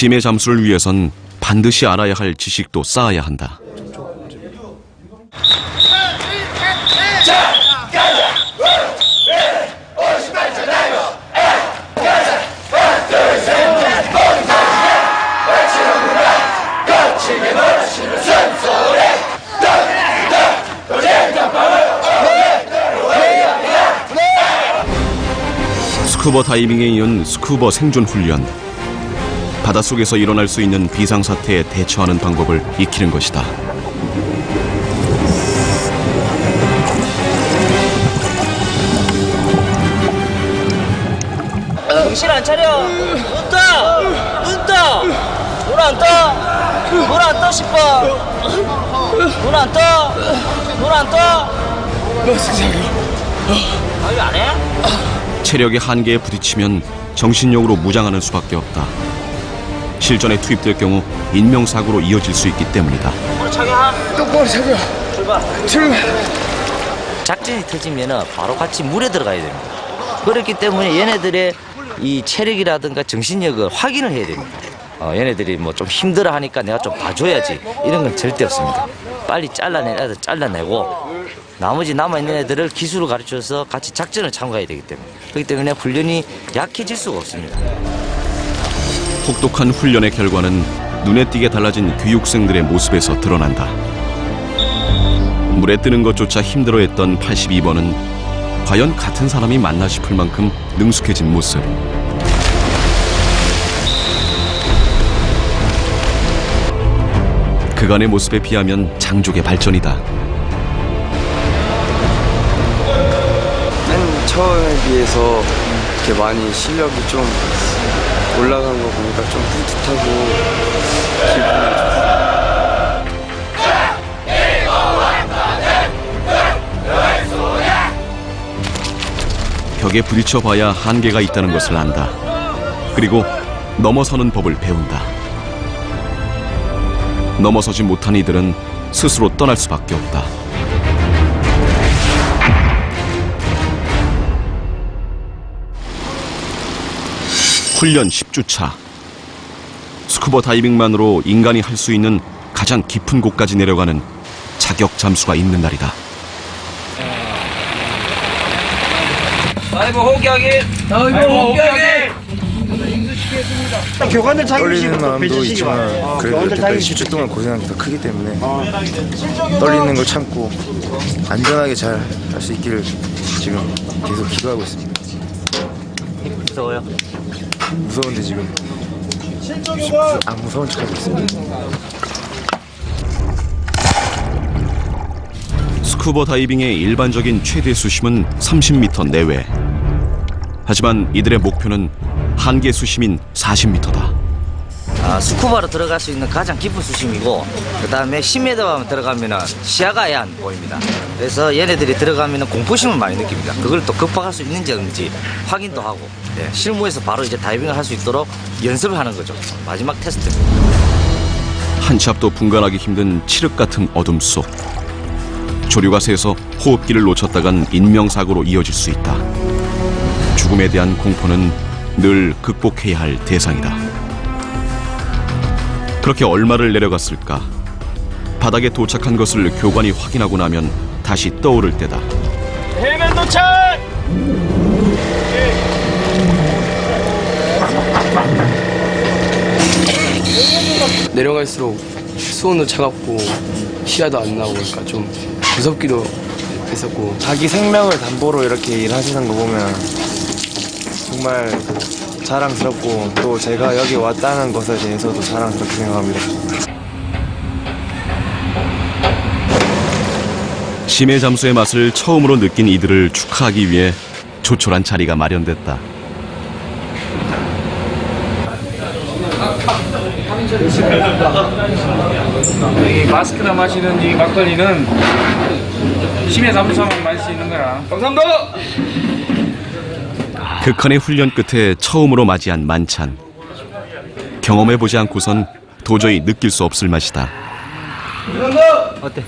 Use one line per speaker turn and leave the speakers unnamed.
심해 잠수를 위해선 반드시 알아야 할 지식도 쌓아야 한다. 스쿠버 다이빙에 이은 스쿠버 생존 훈련. 바닷속에서 일어날 수 있는 비상사태에 대처하는 방법을 익히는 것이다.
정신 안 차려. 눈 떠. 눈 떠. 눈안 떠. 눈안 떠 싶어. 눈안 떠. 눈안 떠. 아유 안 해?
체력의 한계에 부딪히면 정신력으로 무장하는 수밖에 없다. 실전에 투입될 경우 인명사고로 이어질 수 있기 때문이다.
똑바로 잡여.
출발.
출발.
작전이 터지면은 바로 같이 물에 들어가야 됩니다. 그렇기 때문에 얘네들의 이 체력이라든가 정신력을 확인을 해야 됩니다. 어, 얘네들이 뭐 좀 힘들어 하니까 내가 좀 봐줘야지 이런 건 절대 없습니다. 빨리 잘라낸 애들 잘라내고 나머지 남아있는 애들을 기술을 가르쳐서 같이 작전을 참가해야 되기 때문에 그렇기 때문에 훈련이 약해질 수가 없습니다.
혹독한 훈련의 결과는 눈에 띄게 달라진 교육생들의 모습에서 드러난다. 물에 뜨는 것조차 힘들어했던 82번은 과연 같은 사람이 맞나 싶을 만큼 능숙해진 모습. 그간의 모습에 비하면 장족의 발전이다.
맨 처음에 비해서 이렇게 많이 실력이 좀 올라간 거 보니까 좀 뿌듯하고 기분이 좋습니다.
벽에 부딪혀 봐야 한계가 있다는 것을 안다. 그리고 넘어서는 법을 배운다. 넘어서지 못한 이들은 스스로 떠날 수밖에 없다. 훈련 10주차. 스쿠버 다이빙만으로 인간이 할 수 있는 가장 깊은 곳까지 내려가는 자격 잠수가 있는 날이다.
아이고 호기하게. 아이고 호기하게.
교관들
떨리는 마음도 있지만 그래도 여태까지 10주 동안 고생한 게 더 크기 때문에 떨리는 걸 참고 안전하게 잘 할 수 있기를 지금 계속 기도하고 있습니다.
무서워요.
무서운데 지금 안 무서운 척하고 있습니다.
스쿠버 다이빙의 일반적인 최대 수심은 30m 내외. 하지만 이들의 목표는 한계 수심인 40m다.
아, 스쿠바로 들어갈 수 있는 가장 깊은 수심이고 그 다음에 10m만 들어가면은 시야가 아예 안 보입니다. 그래서 얘네들이 들어가면은 공포심을 많이 느낍니다. 그걸 또 극복할 수 있는지 없는지 확인도 하고 예, 실무에서 바로 이제 다이빙을 할 수 있도록 연습을 하는 거죠. 마지막 테스트.
한치 앞도 분간하기 힘든 칠흑 같은 어둠 속. 조류가 새서 호흡기를 놓쳤다간 인명사고로 이어질 수 있다. 죽음에 대한 공포는 늘 극복해야 할 대상이다. 그렇게 얼마를 내려갔을까? 바닥에 도착한 것을 교관이 확인하고 나면 다시 떠오를 때다.
해변 도착!
내려갈수록 수온도 차갑고 시야도 안 나오고 그러니까 좀 무섭기도 했었고
자기 생명을 담보로 이렇게 일하시는 거 보면 정말 자랑스럽고 또 제가 여기 왔다는 것에 대해서도 자랑스럽게 생각합니다.
심해 잠수의 맛을 처음으로 느낀 이들을 축하하기 위해 조촐한 자리가 마련됐다.
이 마스크나 마시는 이 막걸리는 심해 잠수하면 마실 수 있는 거라. 감사합니다.
극한의 훈련 끝에 처음으로 맞이한 만찬. 경험해보지 않고선 도저히 느낄 수 없을 맛이다.
어때?